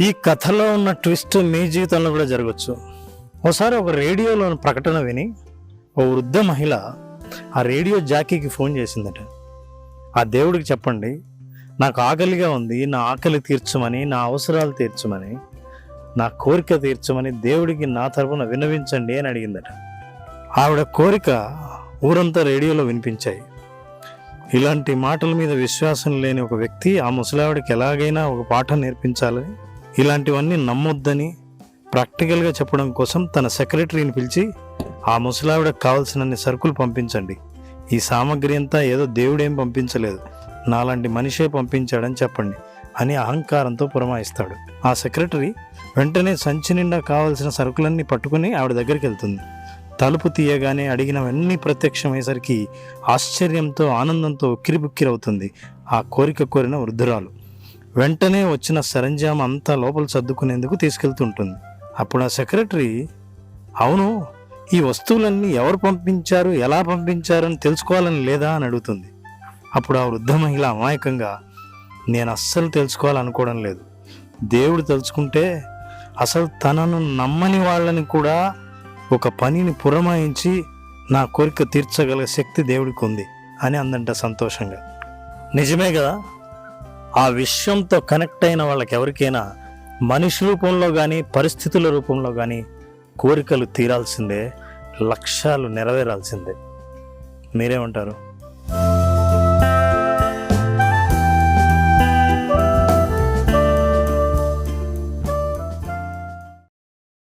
ఈ కథలో ఉన్న ట్విస్ట్ మీ జీవితంలో కూడా జరగచ్చు. ఒకసారి ఒక రేడియోలో ప్రకటన విని ఓ వృద్ధ మహిళ ఆ రేడియో జాకీకి ఫోన్ చేసిందట. ఆ దేవుడికి చెప్పండి నాకు ఆకలిగా ఉంది నా ఆకలి తీర్చమని నా అవసరాలు తీర్చమని నా కోరిక తీర్చమని దేవుడికి నా తరపున విన్నవించండి అని అడిగిందట. ఆవిడ కోరిక ఊరంతా రేడియోలో వినిపించాయి. ఇలాంటి మాటల మీద విశ్వాసం లేని ఒక వ్యక్తి ఆ ముసలావిడికి ఎలాగైనా ఒక పాఠం నేర్పించాలని ఇలాంటివన్నీ నమ్మొద్దని ప్రాక్టికల్గా చెప్పడం కోసం తన సెక్రటరీని పిలిచి ఆ ముసలావిడకు కావాల్సినన్ని సరుకులు పంపించండి. ఈ సామాగ్రి అంతా ఏదో దేవుడేం పంపించలేదు. నాలాంటి మనిషే పంపించాడని చెప్పండి అని అహంకారంతో పురమాయిస్తాడు. ఆ సెక్రటరీ వెంటనే సంచి నిండా కావాల్సిన సరుకులన్నీ పట్టుకుని ఆవిడ దగ్గరికి వెళ్తుంది. తలుపు తీయగానే అడిగినవన్నీ ప్రత్యక్షమయ్యేసరికి ఆశ్చర్యంతో ఆనందంతో ఉక్కిరిబుక్కిరవుతుంది ఆ కోరిక కోరిన వృద్ధురాలు. వెంటనే వచ్చిన సరంజామం అంతా లోపల సర్దుకునేందుకు తీసుకెళ్తుంటుంది. అప్పుడు ఆ సెక్రటరీ అవును ఈ వస్తువులన్నీ ఎవరు పంపించారు ఎలా పంపించారు అని తెలుసుకోవాలని లేదా? అని అడుగుతుంది. అప్పుడు ఆ వృద్ధ మహిళ అమాయకంగా నేను అస్సలు తెలుసుకోవాలనుకోవడం లేదు. దేవుడు తెలుసుకుంటే అసలు తనను నమ్మని వాళ్ళని కూడా ఒక పనిని పురమాయించి నా కోరిక తీర్చగల శక్తి దేవుడికి ఉంది అని అందంట సంతోషంగా. నిజమే కదా? ఆ విషయంతో కనెక్ట్ అయిన వాళ్ళకి ఎవరికైనా మనిషి రూపంలో కానీ పరిస్థితుల రూపంలో కానీ కోరికలు తీరాల్సిందే లక్ష్యాలు నెరవేరాల్సిందే. మీరేమంటారు?